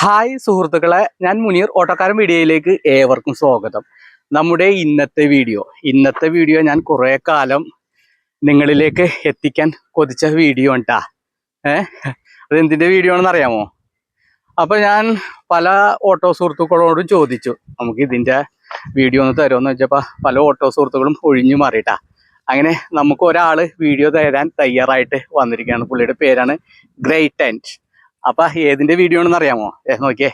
Hi സുഹൃത്തുക്കളെ ഞാൻ മുനീർ ഓട്ടോക്കാരൻ വീഡിയോയിലേക്ക് ഏവർക്കും സ്വാഗതം. നമ്മുടെ ഇന്നത്തെ വീഡിയോ. ഇന്നത്തെ വീഡിയോ ഞാൻ കുറേ കാലം നിങ്ങളിലേക്ക് എത്തിക്കാൻ കൊതിച്ച വീഡിയോ ഉണ്ടാ ഏ? അതെന്തിന്റെ വീഡിയോ ആണെന്ന് അറിയാമോ? അപ്പൊ ഞാൻ പല ഓട്ടോ സുഹൃത്തുക്കളോടും ചോദിച്ചു. നമുക്ക് ഇതിന്റെ വീഡിയോ ഒന്ന് തരുമെന്ന് വെച്ചപ്പോൾ പല ഓട്ടോ സുഹൃത്തുക്കളും ഒഴിഞ്ഞു മാറിയിട്ടാ അങ്ങനെ നമുക്ക് ഒരാൾ വീഡിയോ തരാൻ തയ്യാറായിട്ട് വന്നിരിക്കുകയാണ്. പുള്ളിയുടെ പേരാണ് ഗ്രേറ്റ് ആൻഡ്. അപ്പൊ ഏതിന്റെ വീഡിയോ ആണെന്ന് അറിയാമോ? നോക്കിയേ.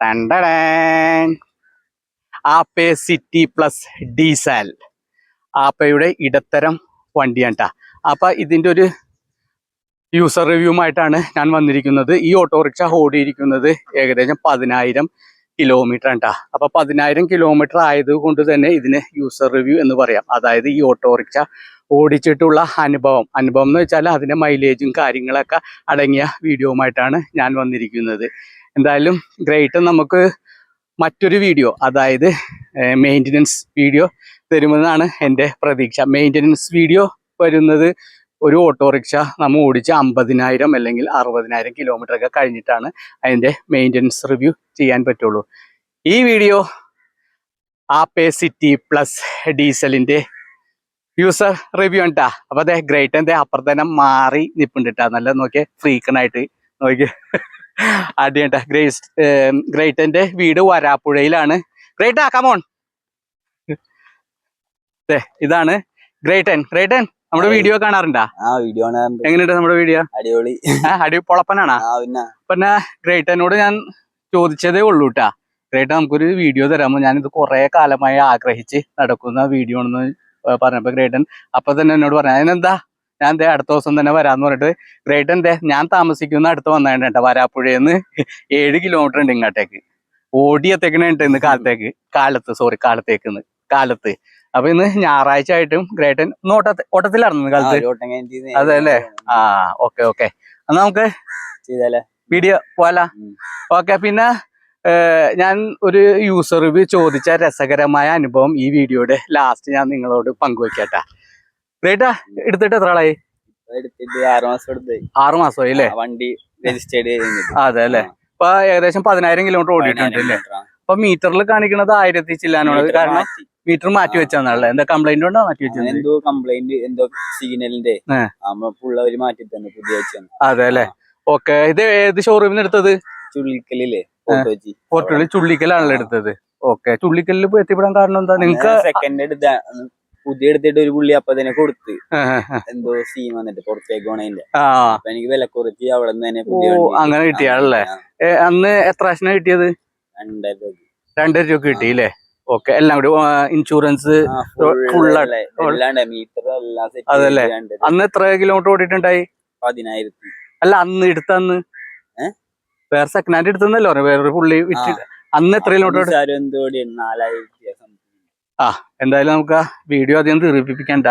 ടണ്ടടാൻ. Ape city plus diesel. ആപ്പയുടെ ഇടത്തരം വണ്ടിയാണ് ട്ടാ അപ്പൊ ഇതിന്റെ ഒരു യൂസർ റിവ്യൂമായിട്ടാണ് ഞാൻ വന്നിരിക്കുന്നത്. ഈ ഓട്ടോറിക്ഷ ഓടിയിരിക്കുന്നത് ഏകദേശം പതിനായിരം കിലോമീറ്റർ ആണ് ട്ടാ അപ്പൊ പതിനായിരം കിലോമീറ്റർ ആയതുകൊണ്ട് തന്നെ ഇതിന് യൂസർ റിവ്യൂ എന്ന് പറയാം. അതായത് ഈ ഓട്ടോറിക്ഷ ഓടിച്ചിട്ടുള്ള അനുഭവം. അനുഭവം എന്ന് വെച്ചാൽ അതിന്റെ മൈലേജും കാര്യങ്ങളൊക്കെ അടങ്ങിയ വീഡിയോവുമായിട്ടാണ് ഞാൻ വന്നിരിക്കുന്നത്. എന്തായാലും ഗ്രേറ്റ് നമുക്ക് മറ്റൊരു വീഡിയോ അതായത് മെയിന്റനൻസ് വീഡിയോ തരുമെന്നാണ് എന്റെ പ്രതീക്ഷ. മെയിന്റനൻസ് വീഡിയോ വരുന്നത് ഒരു ഓട്ടോറിക്ഷ നമ്മൾ ഓടിച്ച് അമ്പതിനായിരം അല്ലെങ്കിൽ അറുപതിനായിരം കിലോമീറ്റർ ഒക്കെ കഴിഞ്ഞിട്ടാണ് അതിന്റെ മെയിന്റനൻസ് റിവ്യൂ ചെയ്യാൻ പറ്റുള്ളൂ. ഈ വീഡിയോ ആപ്പേ സിറ്റി പ്ലസ് ഡീസലിന്റെ യൂസർ റിവ്യൂ ഉണ്ടാ അപ്പൊ അതെ ഗ്രേറ്റ് എന്തേ അപ്പുറത്തന്നെ മാറി നിപ്പുണ്ടിട്ടാ നല്ല നോക്കിയേ ഫ്രീക്കണായിട്ട് നോക്കിയേ. അടിയണ്ട ഗ്രേസ് ഗ്രേറ്റന്റെ വീട് വരാപ്പുഴയിലാണ്. ഗ്രേറ്റാ കമോൺ ഇതാണ് ഗ്രേറ്റൻ ഗ്രേറ്റൻ നമ്മുടെ വീഡിയോ കാണാറുണ്ടാ? വീഡിയോ എങ്ങനെയുണ്ട് നമ്മുടെ വീഡിയോ അടിപൊളി. അടി പൊളപ്പനാണാ? പിന്നെ. ഗ്രേറ്റനോട് ഞാൻ ചോദിച്ചതേ ഉള്ളൂ കേട്ടാ ഗ്രേറ്റ് നമുക്കൊരു വീഡിയോ തരാമോ? ഞാനിത് കുറെ കാലമായി ആഗ്രഹിച്ച് നടക്കുന്ന വീഡിയോ ആണെന്ന് പറഞ്ഞപ്പോ ഗ്രേറ്റൻ അപ്പൊ തന്നെ എന്നോട് പറഞ്ഞു അതിനെന്താ? ഞാൻ ദേ അടുത്ത ദിവസം തന്നെ വരാന്ന് പറഞ്ഞിട്ട് ഗ്രേറ്റൻ ദേ ഞാൻ താമസിക്കുന്ന അടുത്ത് വന്നേണ്ട കേട്ടോ വരാപ്പുഴയെന്ന് ഏഴ് കിലോമീറ്റർ ഉണ്ട് ഇങ്ങോട്ടേക്ക്. ഓടിയെത്തേക്കണുണ്ട് ഇന്ന് കാലത്തേക്ക്. കാലത്ത് സോറി കാലത്തേക്ക് കാലത്ത്. അപ്പൊ ഇന്ന് ഞായറാഴ്ച ആയിട്ടും ഗ്രേറ്റൻ ഓട്ട ഓട്ടത്തിലായിരുന്നു കാലത്ത് അതെ അല്ലേ? ആ ഓക്കെ ഓക്കെ. എന്നാ നമുക്ക് വീഡിയോ പോലാ. ഓക്കെ പിന്നെ ഞാൻ ഒരു യൂസർ റിവ്യൂ ചോദിച്ച രസകരമായ അനുഭവം ഈ വീഡിയോയുടെ ലാസ്റ്റ് ഞാൻ നിങ്ങളോട് പങ്കുവെക്കട്ടെ. റേറ്റാ എടുത്തിട്ട് എത്ര ആളായി? എടുത്തിട്ട് മാസം ആറു മാസമായി അല്ലേ? വണ്ടി രജിസ്റ്റേർഡ് അതെ അല്ലേ? ഇപ്പൊ ഏകദേശം പതിനായിരം കിലോമീറ്റർ ഓടിയിട്ടുണ്ട് അല്ലേ? അപ്പൊ മീറ്ററിൽ കാണിക്കുന്നത് ആയിരത്തി ചില്ലാനാണ് കാരണം മീറ്റർ മാറ്റി വെച്ചാണല്ലേ എന്താ കംപ്ലൈന്റ് ഉണ്ടോ? മാറ്റി വെച്ചത്? എന്തോ കംപ്ലൈന്റ് എന്തോ സിഗ്നലിന്റെ മാറ്റി തന്നെ പുതിയ അതെ അല്ലേ? ഓക്കെ ഇത് ഏത് ഷോറൂമിൽ എടുത്തത്? ചുള്ളിക്കലില്ലേ. പോർട്ടുകളിൽ ചുള്ളിക്കലാണല്ലോ എടുത്തത്. ഓക്കെ ചുള്ളിക്കലിൽ എത്തിപ്പെടാൻ കാരണം എന്താ? നിങ്ങക്ക് സെക്കൻഡ് എടുത്ത പുതിയ എടുത്തിട്ട് ഒരു പുള്ളി അപ്പൊ തന്നെ കൊടുത്ത്. എന്തോ സീൻ വന്നിട്ട് പുറത്തേക്ക് പോണതിന്റെ അപ്പൊ എനിക്ക് വില കുറച്ച് അവിടെ നിന്ന് തന്നെ ഓ അങ്ങനെ കിട്ടിയാണല്ലേ? അന്ന് എത്ര പ്രാവശ്യം കിട്ടിയത്? രണ്ടായിരം രൂപ രണ്ടര രൂപ കിട്ടി അല്ലേ ഓക്കെ എല്ലാം കൂടി ഇൻഷുറൻസ് അതല്ലേ? അന്ന് എത്ര കിലോമീറ്റർ ഓടിയിട്ടുണ്ടായി? പതിനായിരത്തി. അല്ല അന്ന് എടുത്ത അന്ന്? ഏ? വേറെ സെക്കൻഡ് ഹാൻഡ് എടുത്തെന്നല്ലോ വേറൊരു പുള്ളി വിറ്റ് അന്ന് എത്ര കിലോമീറ്റർ ആ. എന്തായാലും നമുക്ക് ആ വീഡിയോ അധികം തീർപ്പിപ്പിക്കണ്ട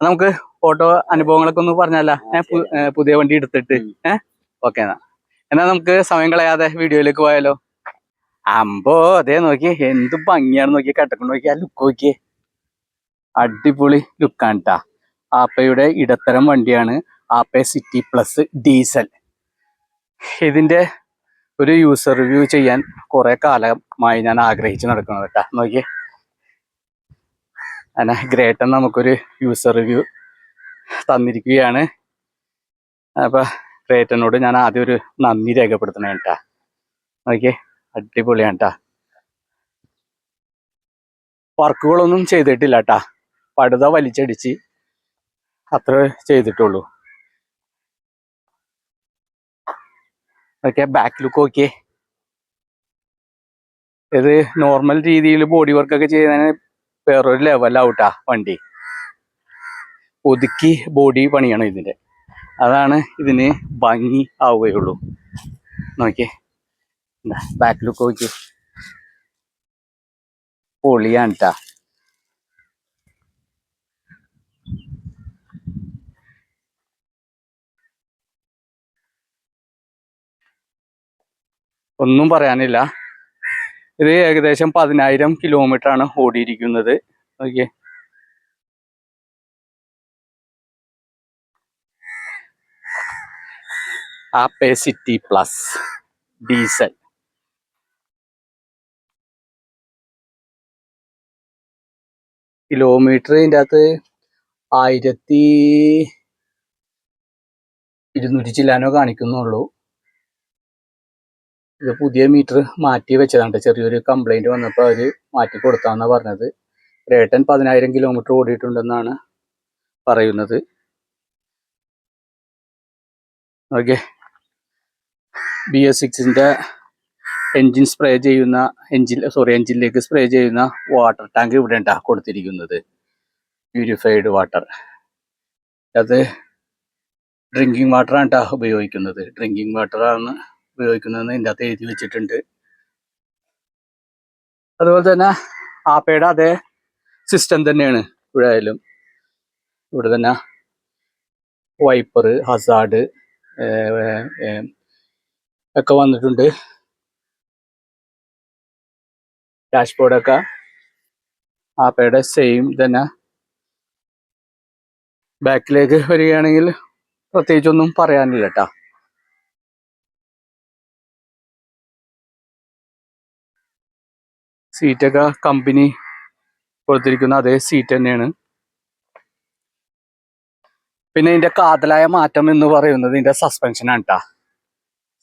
നമുക്ക് ഓട്ടോ അനുഭവങ്ങളൊക്കെ ഒന്ന് പറഞ്ഞല്ല. പുതിയ വണ്ടി എടുത്തിട്ട്. ഏഹ് ഓക്കെ എന്നാ. എന്നാ നമുക്ക് സമയം കളയാതെ വീഡിയോയിലേക്ക് പോയാലോ? അമ്പോ അതേ നോക്കി എന്ത് ഭംഗിയാണ് നോക്കി കട്ടക്കൊണ്ട് നോക്കി ആ ലുക്ക് നോക്കിയേ. അടിപൊളി ലുക്കാണ് കേട്ടാ ആപ്പയുടെ ഇടത്തരം വണ്ടിയാണ് ആപ്പ സിറ്റി പ്ലസ് ഡീസൽ ഇതിന്റെ ഒരു യൂസർ റിവ്യൂ ചെയ്യാൻ കുറെ കാലമായി ഞാൻ ആഗ്രഹിച്ച് നടക്കുന്നത് കേട്ടാ നോക്കിയേ. അങ്ങനെ ഗ്രേട്ടൻ നമുക്കൊരു യൂസർ റിവ്യൂ തന്നിരിക്കുകയാണ്. അപ്പൊ ഗ്രേറ്റനോട് ഞാൻ ആദ്യം ഒരു നന്ദി രേഖപ്പെടുത്തണേ കേട്ടാ നോക്കിയേ. അടിപൊളിയാണ് കേട്ടാ വർക്കുകളൊന്നും ചെയ്തിട്ടില്ല കേട്ടാ പടുത വലിച്ചടിച്ച് അത്ര ചെയ്തിട്ടുള്ളൂ. ഓക്കെ ബാക്ക് ലുക്ക് ഓക്കെ ഇത് നോർമൽ രീതിയിൽ ബോഡി വർക്കൊക്കെ ചെയ്യുന്നതിന് വേറൊരു ലെവലാവട്ടാ വണ്ടി. ഒതുക്കി ബോഡി പണിയണം ഇതിന്റെ അതാണ് ഇതിന് ഭംഗി ആവുകയുള്ളൂ. നോക്കിയേ. ബാക്ക് ലുക്ക് നോക്കി പൊളിയാണ് ട്ടാ. ഒന്നും പറയാനില്ല. ഇത് ഏകദേശം പതിനായിരം കിലോമീറ്റർ ആണ് ഓടിയിരിക്കുന്നത്. നോക്കിയേ Ape city plus diesel. Kilometre ഇതിന്റെ അകത്ത് ആയിരത്തി ഇരുന്നൂറ്റി ചില്ലാനോ കാണിക്കുന്നുള്ളൂ. ഇത് പുതിയ മീറ്റർ മാറ്റി വെച്ചതാണ്. ചെറിയൊരു കംപ്ലൈന്റ് വന്നപ്പോൾ അവർ മാറ്റി കൊടുത്താന്നാണ് പറഞ്ഞത്. റേട്ടൻ പതിനായിരം കിലോമീറ്റർ ഓടിയിട്ടുണ്ടെന്നാണ് പറയുന്നത്. ഓക്കെ. ബി എസ് സിക്സിന്റെ എൻജിൻ സ്പ്രേ ചെയ്യുന്ന എൻജിൻ സോറി എൻജിനിലേക്ക് സ്പ്രേ ചെയ്യുന്ന വാട്ടർ ടാങ്ക് ഇവിടെ ഉണ്ടാ കൊടുത്തിരിക്കുന്നത്. പ്യൂരിഫൈഡ് വാട്ടർ അത് ഡ്രിങ്കിങ് വാട്ടറാണ് ട്ടാ ഉപയോഗിക്കുന്നത്. ഡ്രിങ്കിങ് വാട്ടറാണ് ഉപയോഗിക്കുന്നതെന്ന് ഇതിന്റെ അകത്ത് എഴുതി വെച്ചിട്ടുണ്ട്. അതുപോലെ തന്നെ ആപ്പയുടെ അതേ സിസ്റ്റം തന്നെയാണ് ഇവിടെ ആയാലും. ഇവിടെ തന്നെ വൈപ്പർ ഹസാഡ് ഒക്കെ വന്നിട്ടുണ്ട്. ഡാഷ്ബോർഡൊക്കെ ആപ്പയുടെ സെയിം തന്നെ. ബാക്കിലേക്ക് വരികയാണെങ്കിൽ പ്രത്യേകിച്ചൊന്നും പറയാനില്ല കേട്ടാ സീറ്റൊക്കെ കമ്പനി കൊടുത്തിരിക്കുന്ന അതേ സീറ്റ് തന്നെയാണ്. പിന്നെ ഇതിന്റെ കാതലായ മാറ്റം എന്ന് പറയുന്നത് ഇതിന്റെ സസ്പെൻഷൻ ആണ് കേട്ടാ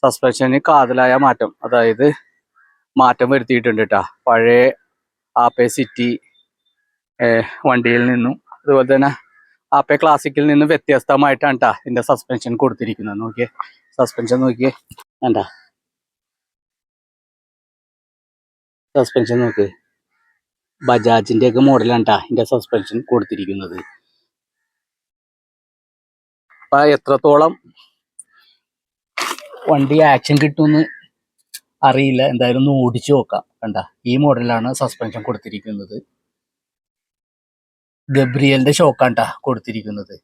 സസ്പെൻഷന് കാതലായ മാറ്റം അതായത് മാറ്റം വരുത്തിയിട്ടുണ്ട് കേട്ടാ പഴയ ആപ്പേ സിറ്റി വണ്ടിയിൽ നിന്നും അതുപോലെ തന്നെ ആപ്പേ ക്ലാസിക്കിൽ നിന്നും വ്യത്യസ്തമായിട്ടാണ് കേട്ടാ ഇതിന്റെ സസ്പെൻഷൻ കൊടുത്തിരിക്കുന്നത്. നോക്കിയേ സസ്പെൻഷൻ നോക്കിയേ വേണ്ട സസ്പെൻഷൻ നോക്ക്. ബജാജിന്റെ ഒക്കെ മോഡലാണ് കേട്ടോ ഇതിന്റെ സസ്പെൻഷൻ കൊടുത്തിരിക്കുന്നത്. അപ്പൊ എത്രത്തോളം വണ്ടി ആക്ഷൻ കിട്ടുമെന്ന് അറിയില്ല. എന്തായാലും ഒന്ന് ഓടിച്ചു നോക്കാം. കണ്ട ഈ മോഡലാണ് സസ്പെൻഷൻ കൊടുത്തിരിക്കുന്നത്. ഗബ്രിയലിന്റെ ഷോക്കാണ് ട്ടാ കൊടുത്തിരിക്കുന്നത്.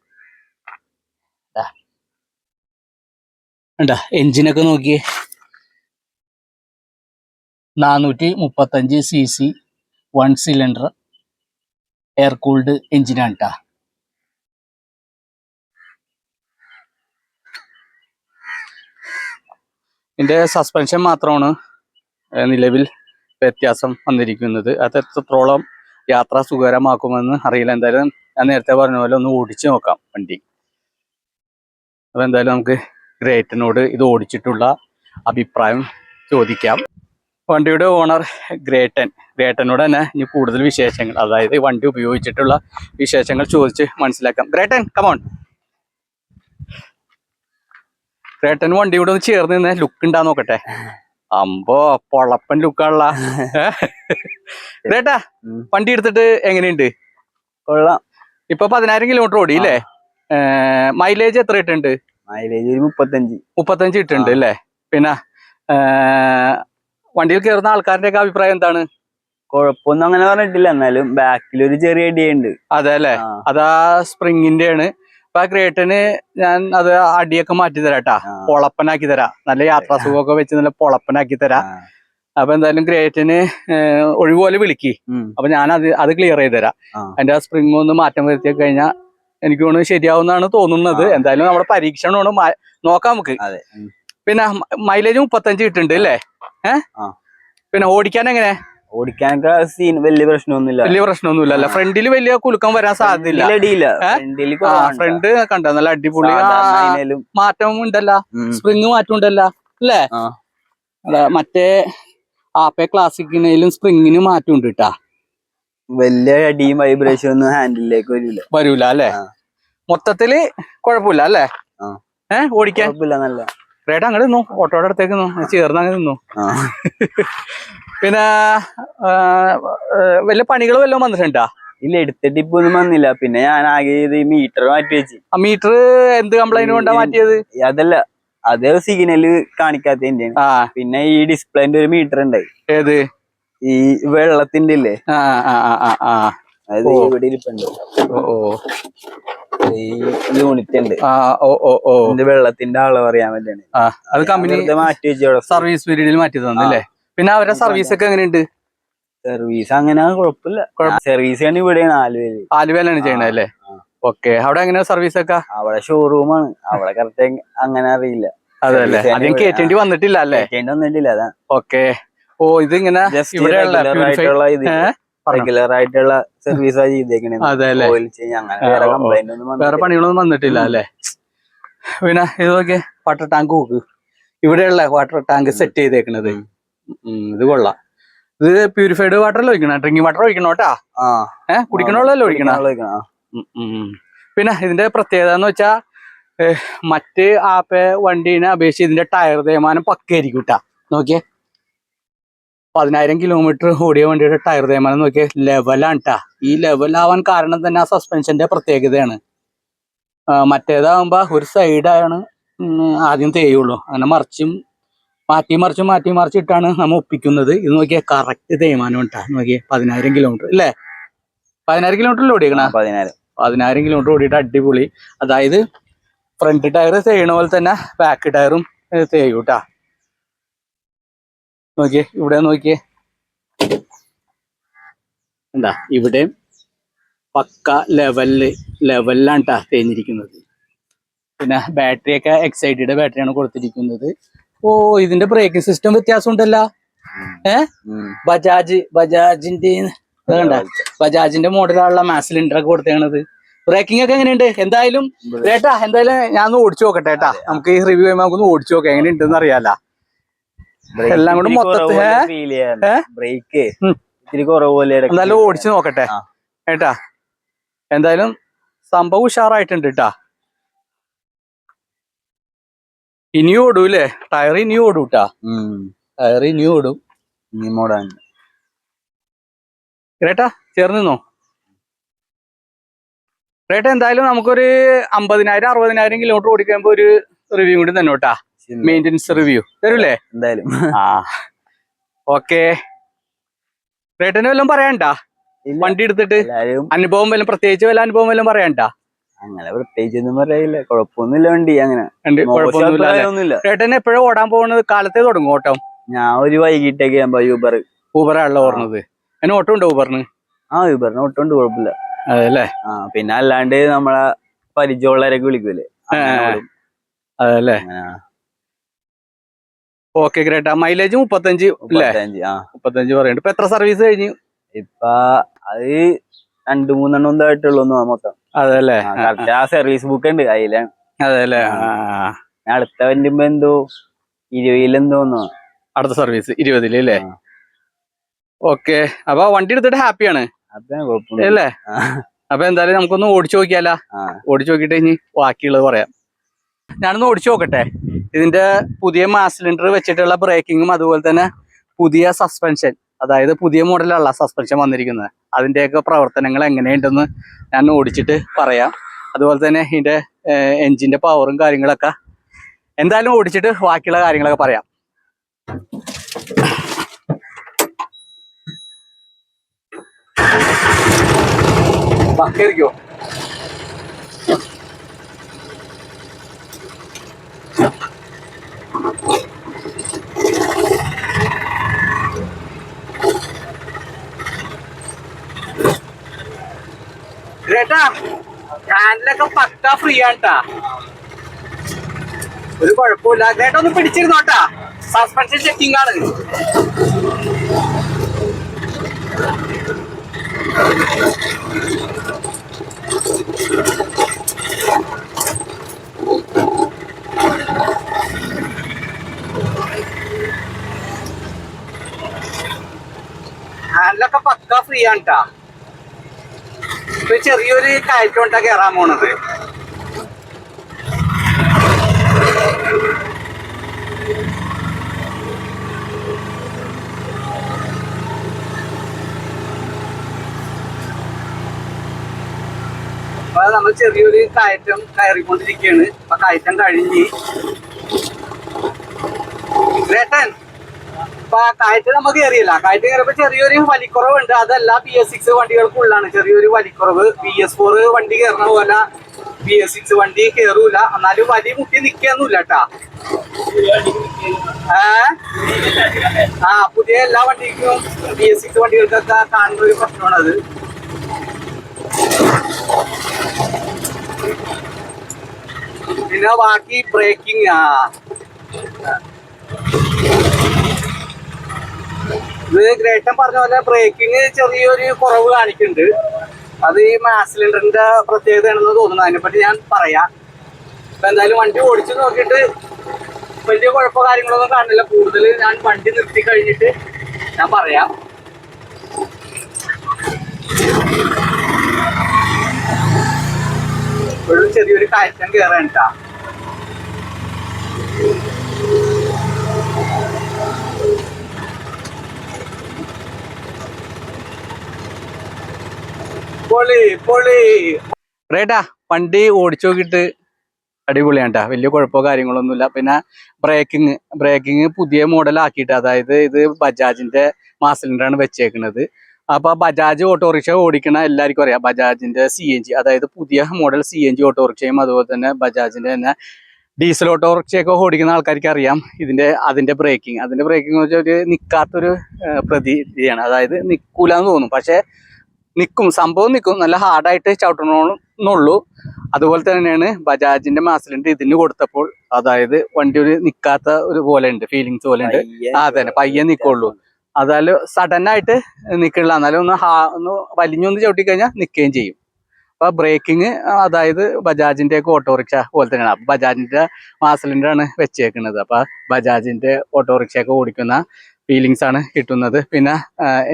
കണ്ട എഞ്ചിനൊക്കെ നോക്കിയേ. നാനൂറ്റി മുപ്പത്തഞ്ച് C C one cylinder air cooled എഞ്ചിനാണ് കേട്ടോ ഇതിന്റെ സസ്പെൻഷൻ മാത്രമാണ് നിലവിൽ വ്യത്യാസം വന്നിരിക്കുന്നത്. അത് എത്രത്തോളം യാത്ര സുഖകരമാക്കുമെന്ന് അറിയില്ല. എന്തായാലും ഞാൻ നേരത്തെ പറഞ്ഞ പോലെ ഒന്ന് ഓടിച്ചു നോക്കാം വണ്ടി. അപ്പോൾ എന്തായാലും നമുക്ക് ഗ്രേറ്റിനോട് ഇത് ഓടിച്ചിട്ടുള്ള അഭിപ്രായം ചോദിക്കാം. വണ്ടിയുടെ ഓണർ ഗ്രേറ്റൻ. ഗ്രേറ്റനോട് തന്നെ ഇനി കൂടുതൽ വിശേഷങ്ങൾ അതായത് ഈ വണ്ടി ഉപയോഗിച്ചിട്ടുള്ള വിശേഷങ്ങൾ ചോദിച്ച് മനസ്സിലാക്കാം. ഗ്രേറ്റൻ കമോൺ ഗ്രേട്ടൻ വണ്ടിയോട് ഒന്ന് ചേർന്ന് നിന്ന് ലുക്ക് ഉണ്ടാ നോക്കട്ടെ. അമ്പോ പൊളപ്പൻ ലുക്കാണല്ല ഗ്രേട്ടാ വണ്ടി എടുത്തിട്ട് എങ്ങനെയുണ്ട്? കൊള്ളാം. ഇപ്പൊ പതിനായിരം കിലോമീറ്റർ ഓടി അല്ലേ മൈലേജ് എത്ര ഇട്ടുണ്ട് മൈലേജ് മുപ്പത്തഞ്ച്. മുപ്പത്തഞ്ച് ഇട്ടുണ്ട് അല്ലേ പിന്നെ വണ്ടിയിൽ കയറുന്ന ആൾക്കാരുടെ ഒക്കെ അഭിപ്രായം എന്താണ്? കൊഴപ്പൊന്നും അങ്ങനെ പറഞ്ഞിട്ടില്ല. എന്നാലും ബാക്കിൽ ഒരു ചെറിയ അടിയുണ്ട് അതെ അല്ലേ? അതാ സ്പ്രിങ്ങിന്റെ ആണ് അപ്പൊ ആ ഗ്രേട്ടന് ഞാൻ അത് അടിയൊക്കെ മാറ്റി തരാട്ടാ കേട്ടാ പൊളപ്പനാക്കി തരാം. നല്ല യാത്രാ സുഖമൊക്കെ വെച്ച് നല്ല പൊളപ്പനാക്കി തരാ. അപ്പൊ എന്തായാലും ക്രിയേറ്റിന് ഒഴിവുപോലെ വിളിക്കി. അപ്പൊ ഞാൻ അത് അത് ക്ലിയർ ചെയ്ത് തരാം. അതിന്റെ ആ സ്പ്രിങ് ഒന്ന് മാറ്റം വരുത്തി കഴിഞ്ഞാൽ എനിക്ക് തോന്നുന്നു ശരിയാവുന്നാണ് തോന്നുന്നത്. എന്തായാലും നമ്മുടെ പരീക്ഷണമാണ്. നോക്കാം നമുക്ക്. പിന്നെ മൈലേജ് മുപ്പത്തഞ്ച് കിട്ടുന്നുണ്ട് അല്ലേ? ഏഹ്. പിന്നെ ഓടിക്കാൻ എങ്ങനെ ഓടിക്കാനൊക്കെ സീൻ വലിയ പ്രശ്നമൊന്നുമില്ല. വലിയ പ്രശ്നമൊന്നുമില്ല അല്ല. ഫ്രണ്ടിൽ വലിയ കുലുക്കം വരാൻ സാധ്യതയില്ല? ഫ്രണ്ട് കണ്ട? നല്ല അടിപൊളി. മാറ്റം ഉണ്ടല്ല. സ്പ്രിങ് മാറ്റം ഉണ്ടല്ല. അല്ലേ? മറ്റേ ആപ്പേ ക്ലാസിക്കിനേലും സ്പ്രിങ്ങിന് മാറ്റം ഉണ്ട് കേട്ടാ വലിയ അടിയും വൈബ്രേഷൻ ഒന്നും ഹാൻഡിലേക്ക് വരില്ല. വരൂല അല്ലേ. മൊത്തത്തിൽ കുഴപ്പമില്ല അല്ലേ? ഏഹ് ഓടിക്കാൻ? നല്ല. റേട്ട് അങ്ങോട്ട് നിന്നു. ഓട്ടോയുടെ അടുത്തേക്ക് നിന്നു. ചേർന്ന് അങ്ങനെ നിന്നു. പിന്നെ വല്ല പണികൾ വല്ലതും വന്നിട്ടുണ്ടാ? ഇല്ല എടുത്തിട്ട് ഇപ്പൊ ഒന്നും വന്നില്ല. പിന്നെ ഞാൻ ആകെ ഇത് മീറ്റർ മാറ്റി വെച്ച്. ആ മീറ്റർ എന്ത് കംപ്ലൈന്റ് കൊണ്ടാ മാറ്റിയത്? അതല്ല അതേ സിഗ്നൽ കാണിക്കാത്തതിന്റെ പിന്നെ ഈ ഡിസ്പ്ലേന്റെ ഒരു മീറ്റർ ഉണ്ടായി ഏത്? ഈ വെള്ളത്തിന്റെ ഇല്ലേ? ആ ആ ആ ആ അതായത് ഇവിടെ ഇരിപ്പുണ്ട്. ഓ. ഈ യൂണിറ്റ് ഉണ്ട്. ഓ വെള്ളത്തിന്റെ അളവ് അറിയാൻ വേണ്ടിയാണ്. അത് കമ്പനി മാറ്റി വെച്ചു സർവീസ് പീരീഡിൽ മാറ്റി തന്നല്ലേ പിന്നെ അവരുടെ സർവീസ് ഒക്കെ എങ്ങനെയുണ്ട്? സർവീസ് അങ്ങനെ കുഴപ്പമില്ല. സർവീസ് ആണ് ഇവിടെയാണ് ആലുവയിൽ. ആലുവയിലാണ് ചെയ്യണത് അല്ലേ. ഓക്കെ അവിടെ എങ്ങനെയാ സർവീസ് ഒക്കെ? അവിടെ ഷോറൂമാണ് അവിടെ കറക്റ്റ് അങ്ങനെ അറിയില്ല. അതല്ലേ അധികം കേറ്റേണ്ടി വന്നിട്ടില്ല അല്ലേ? കയറ്റേണ്ടി വന്നിട്ടില്ല അതാ. ഓക്കെ ഓ ഇതിങ്ങനെ റെഗുലർ ആയിട്ടുള്ള സർവീസ് ചെയ്തേക്കണേ. ഓയിൽ ചേഞ്ച് അങ്ങനെ ആ, വേറെ. കംപ്ലൈന്റ് ഒന്നും വേറെ പണികളൊന്നും വന്നിട്ടില്ല അല്ലേ? പിന്നെ ഇത് നോക്കി വാട്ടർ ടാങ്ക് നോക്ക് ഇവിടെയുള്ള വാട്ടർ ടാങ്ക് സെറ്റ് ചെയ്തേക്കണത്? ഇത് കൊള്ളാം. ഇത് പ്യൂരിഫൈഡ് വാട്ടർ ഒഴിക്കണ? ഡ്രിങ്കിങ് വാട്ടർ ഒഴിക്കണോ കേട്ടാ ഏഹ് കുടിക്കണല്ലോ ഒഴിക്കണ. പിന്നെ ഇതിന്റെ പ്രത്യേകത എന്ന് വെച്ചാ മറ്റ് ആപ്പ വണ്ടീനെ അപേക്ഷിച്ച് ഇതിന്റെ ടയർ തേയ്മാനം പക്കയായിരിക്കും കേട്ടാ നോക്കിയേ. പതിനായിരം കിലോമീറ്റർ ഓടിയ വണ്ടിയുടെ ടയർ തേമാനം നോക്കിയ ലെവലാണ് കേട്ടാ ഈ ലെവലാവാൻ കാരണം തന്നെ ആ സസ്പെൻഷന്റെ പ്രത്യേകതയാണ്. ആ, മറ്റേതാകുമ്പോ ഒരു സൈഡാണ് ആദ്യം തേയുള്ളൂ. അങ്ങനെ മറിച്ചും മാറ്റി മറിച്ചും മാറ്റി മറിച്ചിട്ടാണ് നമ്മൾ ഒപ്പിക്കുന്നത്. ഇത് നോക്കിയാൽ കറക്റ്റ് തേയ്മാനം ഉണ്ടാ നോക്കിയേ പതിനായിരം കിലോമീറ്റർ അല്ലേ പതിനായിരം കിലോമീറ്ററിൽ ഓടിയേക്കണ ആ, പതിനായിരം. പതിനായിരം കിലോമീറ്റർ ഓടിയിട്ട് അടിപൊളി. അതായത് ഫ്രണ്ട് ടയർ തേയണ പോലെ തന്നെ ബാക്ക് ടയറും തേയൂട്ടാ നോക്കിയേ ഇവിടെ നോക്കിയേ. എന്താ ഇവിടെ പക്ക ലെവലിൽ ലെവലിലാണ് ട്ടാ തേഞ്ഞിരിക്കുന്നത് പിന്നെ ബാറ്ററി ഒക്കെ എക്സൈറ്റഡ് ബാറ്ററിയാണ് കൊടുത്തിരിക്കുന്നത്. ഓ ഇതിന്റെ ബ്രേക്കിംഗ് സിസ്റ്റം വ്യത്യാസം ഉണ്ടല്ല ഏ? ബജാജ് ബജാജിന്റെ ബജാജിന്റെ മോഡലുള്ള മാസ് സിലിണ്ടർ ഒക്കെ കൊടുത്തേണത് ബ്രേക്കിംഗ് ഒക്കെ എങ്ങനെയുണ്ട്? എന്തായാലും ഏട്ടാ എന്തായാലും ഞാൻ ഒന്ന് ഓടിച്ചു നോക്കട്ടെ ഏട്ടാ. നമുക്ക് ഈ റിവ്യൂ ചെയ്യുമ്പോൾ നമുക്ക് ഒന്ന് ഓടിച്ചു നോക്കാം എങ്ങനെയുണ്ടെന്ന് അറിയാലോ. എല്ലാം കൂടെ ഇത്തിരി മൊത്തത്തിൽ, ഉം. ഇത്തിരി കുറവ് പോലെ എന്തായാലും ഓടിച്ചു നോക്കട്ടെ. ഏട്ടാ എന്തായാലും സംഭവം ഉഷാറായിട്ടുണ്ട് കേട്ടാ ഇനിയും ഓടും അല്ലേ ടയർ ഇനിയും ഓടും കേട്ടാ ടയർ ഇനിയും ഓടും. ഇനി മോഡാണ് ഏട്ടാ ചേർന്നിന്നോ എന്തായാലും നമുക്കൊരു അമ്പതിനായിരം അറുപതിനായിരം കിലോമീറ്റർ ഓടിക്കുമ്പോ ഒരു റിവ്യൂ കൂടി തന്നെ കേട്ടാ മെയിന്റെനൻസ് റിവ്യൂ തരൂലേ? എന്തായാലും. ആ. ഓക്കെ. റേട്ടന് വല്ലതും പറയണ്ട വണ്ടി എടുത്തിട്ട് അനുഭവം വല്ലതും പ്രത്യേകിച്ച് വല്ല അനുഭവം വല്ലതും പറയണ്ട അങ്ങനെ പ്രത്യേകിച്ച് ഒന്നും പറയില്ല കുഴപ്പമൊന്നുമില്ല വണ്ടി അങ്ങനെ. റേട്ടൻ എപ്പോഴും ഓടാൻ പോകുന്നത്? കാലത്തെ തുടങ്ങും ഓട്ടം? ഞാൻ ഒരു വൈകിട്ടേക്ക് ആകുമ്പോ യൂബർ ഊബറാണല്ലോ ഓർണത് അതിന് ഓട്ടം ഉണ്ടോ ഊബറിന് ആ യൂബറിന് ഓട്ടം ഉണ്ട് കുഴപ്പമില്ല. അതല്ലേ? ആ പിന്നെ അല്ലാണ്ട് നമ്മളെ പരിചയമുള്ളവരൊക്കെ വിളിക്കൂലേ അതല്ലേ? ഓക്കെ ഗ്രേട്ടാ മൈലേജ് മുപ്പത്തഞ്ച് മുപ്പത്തഞ്ച് ആ. പറയുന്നുണ്ട് ഇപ്പൊ എത്ര സർവീസ് കഴിഞ്ഞു? ഇപ്പൊ അത് രണ്ടു മൂന്നെണ്ണം ആയിട്ടുള്ളൂ മൊത്തം. അതല്ലേ? ആ, ആ സർവീസ് ബുക്ക് ഉണ്ട് കയ്യിലാണ് അതല്ലേ? ഞാൻ അടുത്ത വണ്ടിമ്പോ എന്തോ ഇരുപതിലെന്തോന്നോ അടുത്ത സർവീസ് ഇരുപതിൽ അല്ലേ ആ. ഓക്കെ അപ്പൊ വണ്ടി എടുത്തിട്ട് ഹാപ്പിയാണ് അല്ലേ? ആ. അപ്പൊ എന്തായാലും നമുക്കൊന്ന് ഓടിച്ചു നോക്കിയാലോ. ഓടിച്ചു നോക്കിട്ട് ഇനി ബാക്കിയുള്ളത് പറയാം. ഞാനൊന്ന് ഓടിച്ചു നോക്കട്ടെ. ഇതിന്റെ പുതിയ മാസ് സിലിണ്ടർ വെച്ചിട്ടുള്ള ബ്രേക്കിങ്ങും അതുപോലെ തന്നെ പുതിയ സസ്പെൻഷൻ അതായത് പുതിയ മോഡലുള്ള സസ്പെൻഷൻ വന്നിരിക്കുന്നത്. അതിന്റെയൊക്കെ പ്രവർത്തനങ്ങൾ എങ്ങനെയുണ്ടെന്ന് ഞാൻ ഓടിച്ചിട്ട് പറയാം. അതുപോലെ തന്നെ ഇതിന്റെ എഞ്ചിന്റെ പവറും കാര്യങ്ങളൊക്കെ എന്തായാലും ഓടിച്ചിട്ട് ബാക്കിയുള്ള കാര്യങ്ങളൊക്കെ പറയാം. ബാക്കിയിരിക്കോ ഗ്രേട്ടാ ഹാൻഡിലൊക്കെ പക്കാ ഫ്രീ ആണ്ടാ ഒരു കുഴപ്പമില്ല. ഗ്രേട്ട ഒന്ന് പിടിച്ചിരുന്നോട്ടാ സസ്പെൻഷൻ ചെക്കിംഗ് ആണ്. ഹാൻഡിലൊക്കെ പക്ക ഫ്രീ ആണ്ടാ ഇപ്പൊ ചെറിയൊരു കയറ്റം കൊണ്ടാ കയറാൻ പോണത് നമ്മൾ ചെറിയൊരു കയറ്റം കയറിക്കൊണ്ടിരിക്കുകയാണ് അപ്പൊ കയറ്റം കഴിഞ്ഞ്. ഗ്രേട്ടൻ അപ്പൊ കയറ്റം നമുക്ക് കയറിയില്ല കയറ്റം കയറിയപ്പോ ചെറിയൊരു വലിക്കുറവുണ്ട്. അതല്ല ബി എസ് സിക്സ് വണ്ടികൾക്കുള്ളാണ് ചെറിയൊരു വലിക്കുറവ്. ബി എസ് ഫോർ വണ്ടി കയറണ പോലെ ബി എസ് സിക്സ് വണ്ടി കയറൂല. എന്നാലും വലിയ മുട്ടി നിക്കൊന്നുമില്ല കേട്ടാ ആ പുതിയ എല്ലാ വണ്ടിക്കും ബി എസ് സിക്സ് വണ്ടികൾക്കൊക്കെ കാണുന്ന ഒരു പ്രശ്നമാണത്. പിന്നെ ബാക്കി ബ്രേക്കിംഗ് ആ. ഇത് ഗ്രേറ്റം പറഞ്ഞ പോലെ ബ്രേക്കിംഗ് ചെറിയൊരു കുറവ് കാണിക്കുന്നുണ്ട്. അത് ഈ മാസ് സിലിണ്ടറിന്റെ പ്രത്യേകതയാണെന്ന് തോന്നുന്നു. അതിനെപ്പറ്റി ഞാൻ പറയാം. ഇപ്പൊ എന്തായാലും വണ്ടി ഓടിച്ചു നോക്കിയിട്ട് വലിയ കുഴപ്പമോ കാര്യങ്ങളൊന്നും കാണില്ല. കൂടുതൽ ഞാൻ വണ്ടി നിർത്തി കഴിഞ്ഞിട്ട് ഞാൻ പറയാം. ഒരു ചെറിയൊരു കയറ്റം കയറാൻ കേട്ടാ. റേട്ടാ വണ്ടി ഓടിച്ചു നോക്കിയിട്ട് അടിപൊളിയാണ് ട്ടാ. വലിയ കുഴപ്പമോ കാര്യങ്ങളൊന്നുമില്ല. പിന്നെ ബ്രേക്കിങ് ബ്രേക്കിങ് പുതിയ മോഡൽ ആക്കിയിട്ട് അതായത് ഇത് ബജാജിന്റെ മാസ് ആണ് വെച്ചേക്കുന്നത് അപ്പൊ ബജാജ് ഓട്ടോറിക്ഷ ഓടിക്കണ എല്ലാവർക്കും അറിയാം. ബജാജിന്റെ സി എൻ ജി അതായത് പുതിയ മോഡൽ സി എൻ ജി ഓട്ടോറിക്ഷയും അതുപോലെ തന്നെ ബജാജിന്റെ തന്നെ ഡീസൽ ഓട്ടോറിക്ഷയൊക്കെ ഓടിക്കുന്ന ആൾക്കാർക്ക് അറിയാം. ഇതിന്റെ അതിന്റെ ബ്രേക്കിംഗ് അതിന്റെ ബ്രേക്കിംഗ് എന്ന് വെച്ചാൽ ഒരു നിൽക്കാത്തൊരു പ്രതീതിയാണ്. അതായത് നിൽക്കൂലെന്ന് തോന്നും. പക്ഷെ നിൽക്കും സംഭവം നിൽക്കും നല്ല ഹാർഡായിട്ട് ചവിട്ടണമെന്നുള്ളൂ. അതുപോലെ തന്നെയാണ് ബജാജിന്റെ മാസിലിന്റെ ഇതിന് കൊടുത്തപ്പോൾ അതായത് വണ്ടി ഒരു നിൽക്കാത്ത ഒരു പോലെ ഉണ്ട് ഫീലിങ്സ് പോലെ ഉണ്ട് ആ തന്നെ പയ്യെ നിൽക്കുള്ളൂ അതായത് സഡൻ ആയിട്ട് നിൽക്കില്ല എന്നാലും ഒന്ന് ഹാ ഒന്ന് വലിഞ്ഞൊന്ന് ചവിട്ടി കഴിഞ്ഞാൽ നിൽക്കുകയും ചെയ്യും. അപ്പൊ ബ്രേക്കിങ് അതായത് ബജാജിന്റെ ഒക്കെ ഓട്ടോറിക്ഷ പോലെ തന്നെയാണ്. അപ്പൊ ബജാജിന്റെ മാസലിന്റെ ആണ് വെച്ചേക്കുന്നത് അപ്പൊ ബജാജിന്റെ ഓട്ടോറിക്ഷ ഒക്കെ ഓടിക്കുന്ന ഫീലിങ്സ് ആണ് കിട്ടുന്നത്. പിന്നെ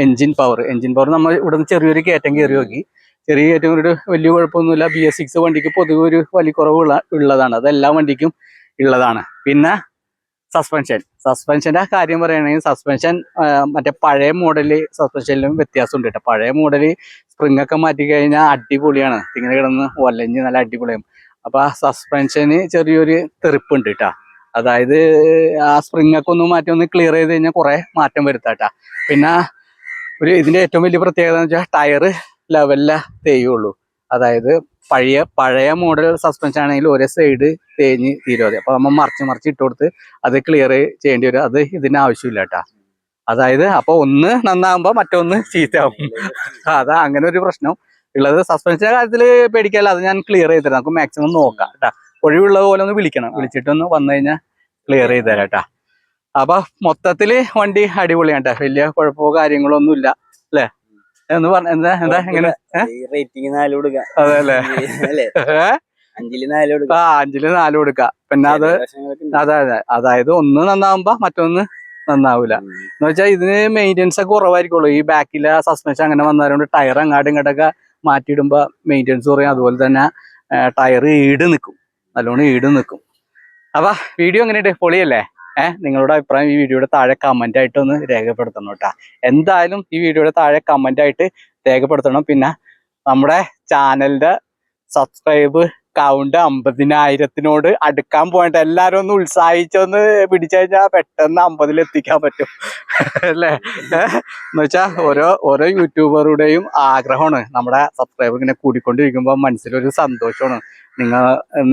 എൻജിൻ പവർ എൻജിൻ പവർ നമ്മൾ ഇവിടെ നിന്ന് ചെറിയൊരു കയറ്റം കയറി നോക്കി. ചെറിയ കയറ്റം ഒരു വലിയ കുഴപ്പമൊന്നുമില്ല. ബി എസ് സിക്സ് വണ്ടിക്ക് പൊതുവെ ഒരു വലിയ കുറവ് ഉള്ളതാണ്. അത് എല്ലാ വണ്ടിക്കും ഉള്ളതാണ്. പിന്നെ സസ്പെൻഷൻ സസ്പെൻഷന്റെ കാര്യം പറയുകയാണെങ്കിൽ സസ്പെൻഷൻ മറ്റേ പഴയ മോഡൽ സസ്പെൻഷനിലും വ്യത്യാസമുണ്ട് കേട്ടോ. പഴയ മോഡൽ സ്പ്രിംഗ് ഒക്കെ മാറ്റി കഴിഞ്ഞാൽ അടിപൊളിയാണ്. ഇങ്ങനെ കിടന്ന് ഒലഞ്ഞ് നല്ല അടിപൊളിയാകും അപ്പൊ ആ സസ്പെൻഷന് ചെറിയൊരു തെറിപ്പുണ്ട് കേട്ടോ. അതായത് ആ സ്പ്രിംഗ് ഒക്കെ ഒന്ന് മാറ്റി ഒന്ന് ക്ലിയർ ചെയ്ത് കഴിഞ്ഞാൽ കുറെ മാറ്റം വരുത്താട്ടാ. പിന്നെ ഒരു ഇതിന്റെ ഏറ്റവും വലിയ പ്രത്യേകത എന്ന് വെച്ചാൽ ടയറ് ലെവലിലെ തേയുള്ളൂ. അതായത് പഴയ പഴയ മോഡൽ സസ്പെൻഷൻ ആണെങ്കിൽ ഒരേ സൈഡ് തേഞ്ഞ് തീരുമതി അപ്പൊ നമ്മൾ മറിച്ച് മറിച്ച് ഇട്ട് കൊടുത്ത് അത് ക്ലിയർ ചെയ്യേണ്ടി വരും. അത് ഇതിന് ആവശ്യമില്ല കേട്ടാ അതായത് അപ്പൊ ഒന്ന് നന്നാകുമ്പോ മറ്റൊന്ന് ചീത്തയാവും. അതാ അങ്ങനെ ഒരു പ്രശ്നം. ഉള്ളത് സസ്പെൻഷൻ കാര്യത്തിൽ പേടിക്കാല്ല. അത് ഞാൻ ക്ലിയർ ചെയ്തിരുന്നു നമുക്ക് മാക്സിമം നോക്കാം കേട്ടാ ഒഴിവുള്ള പോലെ ഒന്ന് വിളിക്കണം. വിളിച്ചിട്ടൊന്ന് വന്നു കഴിഞ്ഞാൽ ക്ലിയർ ചെയ്ത് തരാം കേട്ടാ അപ്പൊ മൊത്തത്തിൽ വണ്ടി അടിപൊളിയാണ് ട്ടാ. വലിയ കുഴപ്പമോ കാര്യങ്ങളോ ഒന്നും ഇല്ല. അല്ലേ എന്ന് പറഞ്ഞ എന്താ? എന്താ? എങ്ങനെ? റേറ്റിംഗ് നാല് കൊടുക്കാം. അതെ അല്ലേ? അഞ്ചിൽ നാല് ആ കൊടുക്കാം അഞ്ചിൽ നാല് കൊടുക്കാം. പിന്നെ അത് അതെ അതെ. അതായത് ഒന്ന് നന്നാവുമ്പോ മറ്റൊന്ന് നന്നാവൂല. എന്ന് വെച്ചാൽ ഇതിന് മെയിന്റെനൻസ് ഒക്കെ കുറവായിരിക്കുള്ളൂ. ഈ ബാക്കിലെ സസ്പെൻഷൻ അങ്ങനെ വന്നതുകൊണ്ട് ടയർ അങ്ങാട്ടും ഇങ്ങോട്ടൊക്കെ മാറ്റിയിടുമ്പോ മെയിന്റെനൻസ് കുറയും. അതുപോലെ തന്നെ ടയർ ഈട് നിൽക്കും നല്ലോണം ഈട് നിൽക്കും അപ്പൊ വീഡിയോ എങ്ങനെയുണ്ട്? പൊളിയല്ലേ? ഏഹ് നിങ്ങളുടെ അഭിപ്രായം ഈ വീഡിയോയുടെ താഴെ കമന്റ് ആയിട്ട് ഒന്ന് രേഖപ്പെടുത്തണം കേട്ടോ. എന്തായാലും ഈ വീഡിയോയുടെ താഴെ കമന്റ് ആയിട്ട് രേഖപ്പെടുത്തണം. പിന്നെ നമ്മുടെ ചാനലിന്റെ സബ്സ്ക്രൈബ് കൗണ്ട് അമ്പതിനായിരത്തിനോട് അടുക്കാൻ പോയിട്ട് എല്ലാരും ഒന്ന് ഉത്സാഹിച്ചൊന്ന് പിടിച്ചു കഴിഞ്ഞാൽ പെട്ടെന്ന് അമ്പതിൽ എത്തിക്കാൻ പറ്റും. അല്ലേ? എന്ന് വെച്ചാൽ ഓരോ ഓരോ യൂട്യൂബറുടെയും ആഗ്രഹമാണ് നമ്മുടെ സബ്സ്ക്രൈബർ ഇങ്ങനെ കൂടിക്കൊണ്ടിരിക്കുമ്പോൾ മനസ്സിലൊരു സന്തോഷമാണ്. നിങ്ങൾ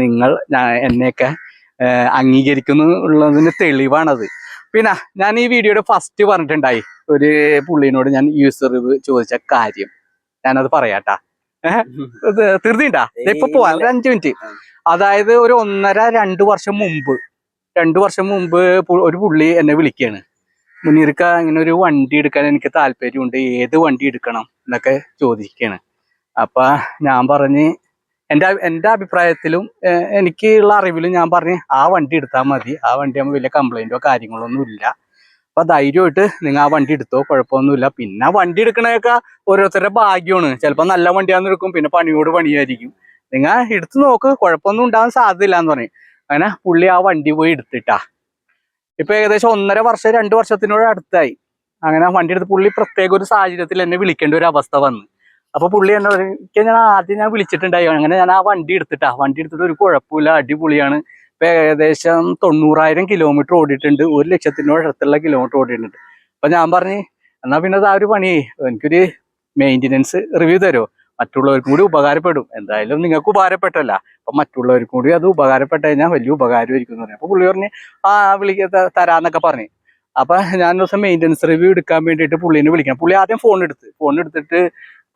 നിങ്ങൾ എന്നെയൊക്കെ അംഗീകരിക്കുന്നു ഉള്ളതിന് തെളിവാണത്. പിന്നെ ഞാൻ ഈ വീഡിയോയുടെ ഫസ്റ്റ് പറഞ്ഞിട്ടുണ്ടായി ഒരു പുള്ളിനോട് ഞാൻ യൂസർ ഇത് ചോദിച്ച കാര്യം. ഞാനത് പറയാട്ടാ. തീർത്തിണ്ടാ ഇപ്പൊ പോവാ ഒരു അഞ്ചു മിനിറ്റ്. അതായത് ഒരു ഒന്നര രണ്ടു വർഷം മുമ്പ് രണ്ടു വർഷം മുമ്പ് ഒരു പുള്ളി എന്നെ വിളിക്കുകയാണ് മുനീർക്ക ഇങ്ങനെ ഒരു വണ്ടി എടുക്കാൻ എനിക്ക് താല്പര്യമുണ്ട് ഏത് വണ്ടി എടുക്കണം എന്നൊക്കെ ചോദിക്കുകയാണ് അപ്പൊ ഞാൻ പറഞ്ഞ് എന്റെ എന്റെ അഭിപ്രായത്തിലും എനിക്ക് എനിക്കുള്ള അറിവിലും ഞാൻ പറഞ്ഞ് ആ വണ്ടി എടുത്താൽ മതി. ആ വണ്ടി ആകുമ്പോൾ വലിയ കംപ്ലൈന്റോ കാര്യങ്ങളൊന്നും ഇല്ല. അപ്പൊ ധൈര്യമായിട്ട് നിങ്ങൾ ആ വണ്ടി എടുത്തോ കുഴപ്പമൊന്നുമില്ല പിന്നെ വണ്ടി എടുക്കണേക്കാ ഓരോരുത്തരുടെ ഭാഗ്യമാണ്. ചിലപ്പോൾ നല്ല വണ്ടിയാന്ന് എടുക്കും പിന്നെ പണിയോട് പണിയായിരിക്കും. നിങ്ങൾ എടുത്തു നോക്ക് കുഴപ്പമൊന്നും ഉണ്ടാകാൻ സാധ്യതയില്ല എന്ന് പറഞ്ഞു അങ്ങനെ പുള്ളി ആ വണ്ടി പോയി എടുത്തിട്ടാ. ഇപ്പൊ ഏകദേശം ഒന്നര വർഷം രണ്ട് വർഷത്തിനോട് അടുത്തായി. അങ്ങനെ വണ്ടി എടുത്ത് പുള്ളി പ്രത്യേക ഒരു സാഹചര്യത്തിൽ എന്നെ വിളിക്കേണ്ട ഒരു അവസ്ഥ വന്നു. അപ്പൊ പുള്ളി എന്നെ "എനിക്ക് ഞാൻ ആദ്യം ഞാൻ വിളിച്ചിട്ടുണ്ടായി. അങ്ങനെ ഞാൻ ആ വണ്ടി എടുത്തിട്ടാ. വണ്ടി എടുത്തിട്ട് ഒരു കുഴപ്പമില്ല. അടിപൊളിയാണ്. ഇപ്പൊ ഏകദേശം തൊണ്ണൂറായിരം കിലോമീറ്റർ ഓടിയിട്ടുണ്ട്. ഒരു ലക്ഷത്തിനോട് അടുത്തുള്ള കിലോമീറ്റർ ഓടിയിട്ടുണ്ട്. അപ്പൊ ഞാൻ പറഞ്ഞു എന്നാ പിന്നെ ആ ഒരു പണി. എനിക്കൊരു മെയിന്റെനൻസ് റിവ്യൂ തരുമോ മറ്റുള്ളവർക്കും കൂടി ഉപകാരപ്പെടും. എന്തായാലും നിങ്ങൾക്ക് ഉപകാരപ്പെട്ടല്ല അപ്പൊ മറ്റുള്ളവർക്കും കൂടി അത് ഉപകാരപ്പെട്ട് കഴിഞ്ഞാൽ വലിയ ഉപകാരമായിരിക്കും എന്ന് പറഞ്ഞു അപ്പൊ പുള്ളി പറഞ്ഞു ആ വിളിക്ക തരാന്നൊക്കെ പറഞ്ഞു. അപ്പൊ ഞാൻ ദിവസം മെയിന്റെനൻസ് റിവ്യൂ എടുക്കാൻ വേണ്ടിയിട്ട് പുള്ളിനെ വിളിക്കണം. പുള്ളി ആദ്യം ഫോൺ എടുത്ത്. ഫോൺ എടുത്തിട്ട്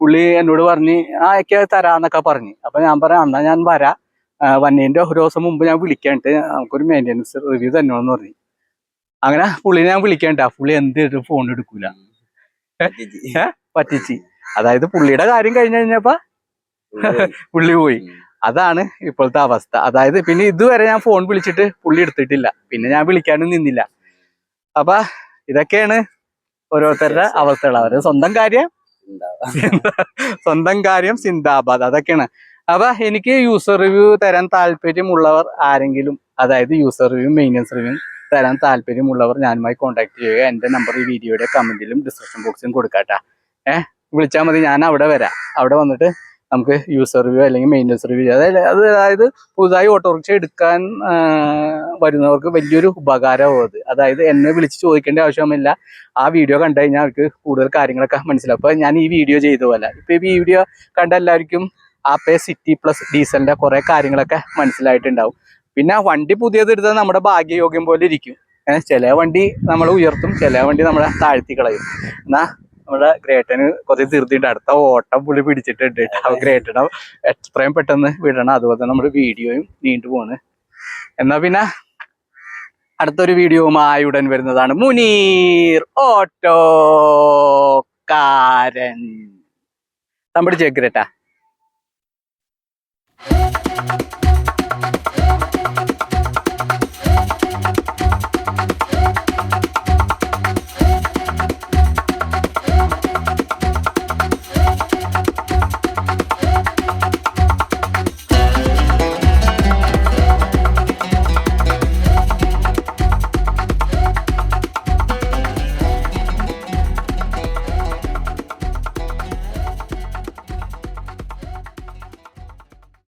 പുള്ളി എന്നോട് പറഞ്ഞ് ആ ഒക്കെ തരാന്നൊക്കെ പറഞ്ഞ്. അപ്പൊ ഞാൻ പറയാം എന്നാ ഞാൻ വരാ. വന്നതിന്റെ ഒരു ദിവസം മുമ്പ് ഞാൻ വിളിക്കാണ്ട് നമുക്കൊരു മെയിന്റെനൻസ് റിവ്യൂ തന്നോന്ന് പറഞ്ഞു. അങ്ങനെ പുള്ളിനെ ഞാൻ വിളിക്കാണ്ട് ആ പുള്ളി എന്ത് ഫോൺ എടുക്കൂല. പറ്റിച്ച്. അതായത് പുള്ളിയുടെ കാര്യം കഴിഞ്ഞു കഴിഞ്ഞപ്പോ പുള്ളി പോയി. അതാണ് ഇപ്പോഴത്തെ അവസ്ഥ. അതായത് പിന്നെ ഇതുവരെ ഞാൻ ഫോൺ വിളിച്ചിട്ട് പുള്ളി എടുത്തിട്ടില്ല. പിന്നെ ഞാൻ വിളിക്കാനും നിന്നില്ല. അപ്പൊ ഇതൊക്കെയാണ് ഓരോരുത്തരുടെ അവസ്ഥകൾ. അവരുടെ സ്വന്തം കാര്യം സ്വന്തം കാര്യം സിന്ദാബാദ്. അതൊക്കെയാണ്. അപ്പൊ എനിക്ക് യൂസർ റിവ്യൂ തരാൻ താല്പര്യമുള്ളവർ ആരെങ്കിലും അതായത് യൂസർ റിവ്യൂ മെയിന്റനൻസ് റിവ്യൂ തരാൻ താല്പര്യമുള്ളവർ ഞാനുമായി കോൺടാക്ട് ചെയ്യുക. എന്റെ നമ്പർ ഈ വീഡിയോയുടെ കമന്റിലും ഡിസ്ക്രിപ്ഷൻ ബോക്സിലും കൊടുക്കാട്ടാ. ഏഹ് വിളിച്ചാൽ മതി. ഞാൻ അവിടെ വരാം. അവിടെ വന്നിട്ട് നമുക്ക് യൂസർ റിവ്യൂ അല്ലെങ്കിൽ മെയിന്റനൻസ് റിവ്യൂ അതായത് അത് അതായത് പുതുതായി ഓട്ടോറിക്ഷ എടുക്കാൻ വരുന്നവർക്ക് വലിയൊരു ഉപകാരമാവും അത്. അതായത് എന്നെ വിളിച്ച് ചോദിക്കേണ്ട ആവശ്യമില്ല ആ വീഡിയോ കണ്ടു കഴിഞ്ഞാൽ അവർക്ക് കൂടുതൽ കാര്യങ്ങളൊക്കെ മനസ്സിലാവും. അപ്പോൾ ഞാൻ ഈ വീഡിയോ ചെയ്ത പോലെ ഇപ്പോൾ ഈ വീഡിയോ കണ്ട എല്ലാവർക്കും ആ പേ സിറ്റി പ്ലസ് ഡീസലിന്റെ കുറേ കാര്യങ്ങളൊക്കെ മനസ്സിലായിട്ടുണ്ടാവും. പിന്നെ വണ്ടി പുതിയത് എടുത്തത് നമ്മുടെ ഭാഗ്യയോഗ്യം പോലെ ഇരിക്കും. ചില വണ്ടി നമ്മൾ ഉയർത്തും ചില വണ്ടി നമ്മളെ താഴ്ത്തി കളയും. എന്നാ നമ്മുടെ ഗ്രേറ്റന് കുറച്ച് തീർത്തിട്ട് അടുത്ത ഓട്ടം പുള്ളി പിടിച്ചിട്ടുണ്ട് കേട്ടോ. ഗ്രേറ്റനെ എത്രയും പെട്ടെന്ന് വിടണം. അതുപോലെ തന്നെ നമ്മുടെ വീഡിയോയും നീണ്ടു പോണ്. എന്നാ പിന്നെ അടുത്തൊരു വീഡിയോവുമായി ഉടൻ വരുന്നതാണ് മുനീർ ഓട്ടോക്കാരൻ. നമ്മുടെ ചേക്കരട്ടാ.